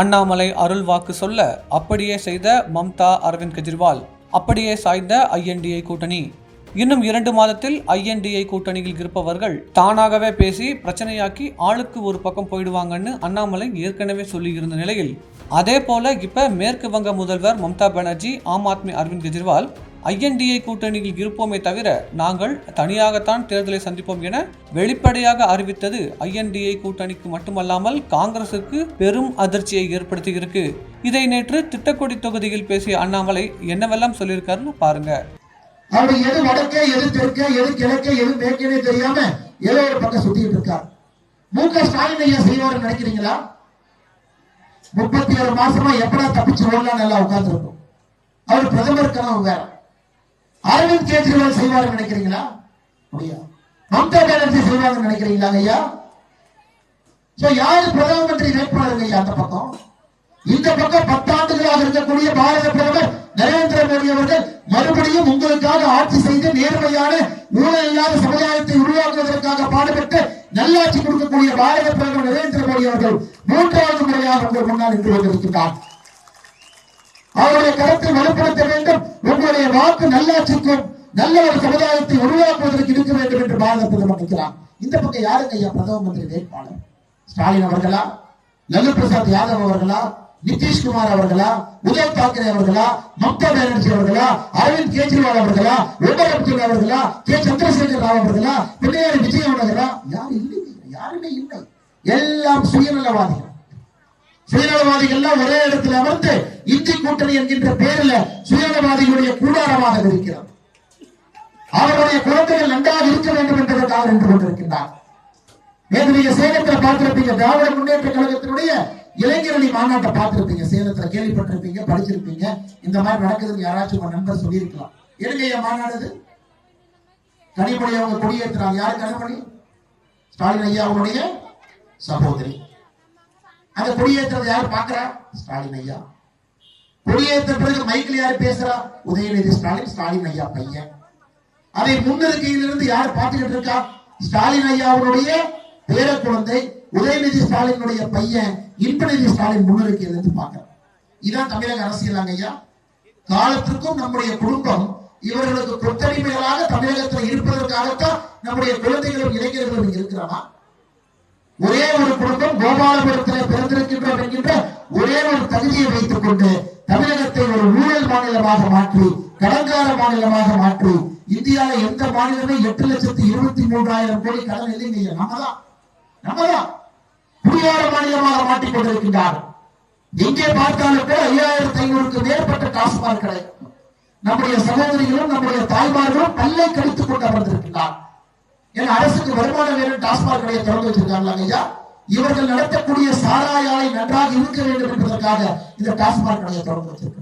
அண்ணாமலை அருள் வாக்கு சொல்ல அப்படியே செய்த மம்தா அரவிந்த் கெஜ்ரிவால் அப்படியே சாய்ந்த ஐஎன்டிஐ கூட்டணி. இன்னும் இரண்டு மாதத்தில் ஐஎன்டிஐ கூட்டணியில் இருப்பவர்கள் தானாகவே பேசி பிரச்சனையாக்கி ஆளுக்கு ஒரு பக்கம் போயிடுவாங்கன்னு அண்ணாமலை ஏற்கனவே சொல்லியிருந்த நிலையில். அதே போல இப்ப மேற்கு வங்க முதல்வர் மம்தா பானர்ஜி ஆம் ஆத்மி அரவிந்த் கெஜ்ரிவால் ஐஎன்டிஐ கூட்டணியில் இருப்போமே தவிர நாங்கள் தனியாகத்தான் தேர்தலை சந்திப்போம் என வெளிப்படையாக அறிவித்தது ஐஎன்டிஐ கூட்டணிக்கு மட்டுமல்லாமல் காங்கிரசுக்கு பெரும் அதிர்ச்சியை ஏற்படுத்தியிருக்கு. இதை நேற்று திட்டக்குடி தொகுதியில் பேசிய அண்ணாமலை என்னவெல்லாம் சொல்லியிருக்காருன்னு பாருங்க. அவர் எது வடக்கே எது தெற்கே எது கிழக்கே எது மேற்கே தெரியாம ஏதோ ஒரு பக்கம் சுத்திட்டு இருக்கார். மு க ஸ்டாலின் ஐயா செய்வார் நினைக்கிறீங்களா? முப்பத்தி ஏழு மாசமா எப்படா தப்பிச்சு ஓடலாம் நல்லா உட்கார்ந்துருக்கும். அவர் பிரதமர் கனவு வேற. அரவிந்த் கெஜ்ரிவால் செய்வார் நினைக்கிறீங்களா? முடியாது மம்தா பானர்ஜி செய்வாங்க நினைக்கிறீங்களா ஐயா? சோ யாரு பிரதம மந்திரி வேட்பாளர் ஐயா அந்த பக்கம்? இந்த பக்கம் பத்தாண்டுகளாக இருக்கக்கூடிய பாரத பிரதமர் நரேந்திர மோடி அவர்கள் மறுபடியும் உங்களுக்காக ஆட்சி செய்து நேர்மையான ஊழல் இல்லாத சமுதாயத்தை உருவாக்குவதற்காக பாடுபட்டு நல்லாட்சி கொடுக்கக்கூடிய பாரத பிரதமர் நரேந்திர மோடி அவர்கள் மூன்றாவது முறையாக உங்கள் முன்னால் நின்று கொண்டிருக்கிறார் அவருடைய கருத்தை வலுப்படுத்த வேண்டும். உங்களுடைய வாக்கு நல்லாட்சிக்கும் நல்ல ஒரு சமுதாயத்தை உருவாக்குவதற்கு இருக்க வேண்டும் என்று பாரத பிரதமர் நினைக்கிறார் இந்த பக்கம் யாருங்க ஐயா? பிரதம மந்திரி வேட்பாளர்? ஸ்டாலின் அவர்களா? லல்லு பிரசாத் யாதவ் அவர்களா? நிதிஷ்குமார் அவர்களா? உத்தவ் தாக்கரே அவர்களா? மம்தா பானர்ஜி அவர்களா? அரவிந்த் கெஜ்ரிவால் அவர்களா? உமர் அவர்களா? கே. சந்திரசேகர் ராவ் அவர்களா? பிள்ளையாரி விஜய் அவர்களா யாரும் இல்லைங்க யாருமே இல்லை. எல்லாம் சுயநலவாதிகள். சுயநலவாதிகள்லாம் ஒரே இடத்தில் அமர்ந்து இந்தி கூட்டணி என்கின்ற பேரில் சுயநலவாதிகளுடைய கூடாரமாக இருக்கிறார். அவருடைய குழந்தைகள் நன்றாக இருக்க வேண்டும் என்பதற்காக நின்று கொண்டிருக்கின்றார். நேற்று நீங்க சேலத்துல பார்த்திருப்பீங்க திராவிட முன்னேற்ற கழகத்தினுடைய இளைஞரணி மாநாட்டை பார்த்திருப்பீங்க சேலத்துல கேள்விப்பட்டிருப்பீங்க படிச்சிருப்பீங்க. இந்த மாதிரி நடக்குதுன்னு யாராச்சும் உங்க நண்பர் சொல்லியிருக்கலாம். எதுங்க என் மாநாடு கனிமொழி அவங்க கொடியேற்றுறாங்க. யாரு கனிமொழி ஸ்டாலின் ஐயா அவருடைய சகோதரி. அந்த கொடியேற்றுறது யார் பாக்குறா ஸ்டாலின் ஐயா. கொடியேற்ற பிறகு மைக்கில் யார் பேசுறா? உதயநிதி ஸ்டாலின் ஸ்டாலின் ஐயா பையன். அதை முன்னிருக்கையிலிருந்து யார் பார்த்துக்கிட்டு இருக்கா? ஸ்டாலின் ஐயாவுடைய பேர குழந்தை உதயநிதி ஸ்டாலினுடைய பையன் இன்பநிதி ஸ்டாலின் முன்னிருக்கையிலிருந்து பார்க்கிறோம் இதான் தமிழக அரசியலாங்க ஐயா. காலத்திற்கும் நம்முடைய குடும்பம் இவர்களுக்கு கொத்தடிமைகளாக தமிழகத்தில் இருப்பதற்காகத்தான் நம்முடைய குழந்தைகளும் இளைஞர்களும் இருக்கிறானா ஒரே ஒரு குடும்பம் கோபாலபுரத்தில் பிறந்திருக்கின்றோம் என்கின்ற ஒரே ஒரு தகுதியை வைத்துக் கொண்டு தமிழகத்தை ஒரு ஊழல் மாநிலமாக மாற்றி கடன்கார மாநிலமாக மாற்றி இந்தியாவில எந்த மாநிலமே எட்டு லட்சத்தி இருபத்தி மூன்றாயிரம் கோடி கடன் இல்லைங்க நம்மதான். நம்மதான். குடியார மாநிலமாக மாற்றிக் கொண்டிருக்கின்றார். எங்கே பார்த்தாலும் கூட ஐயாயிரத்தி ஐநூறுக்கு மேற்பட்ட டாஸ்மாக் கடை. நம்முடைய சகோதரிகளும் நம்முடைய தாய்மார்களும் பல்லை கடித்துக் கொண்டு அமர்ந்திருக்கிறார் ஏன்னா அரசுக்கு வருமானம் வேணும் டாஸ்மாக் கடையை திறந்து வச்சிருக்காங்களா ஐயா இவர்கள் நடத்தக்கூடிய சாராய நன்றாக இருக்க வேண்டும் என்பதற்காக இந்த டாஸ்மாக் கடையை திறந்து வச்சிருக்காங்க.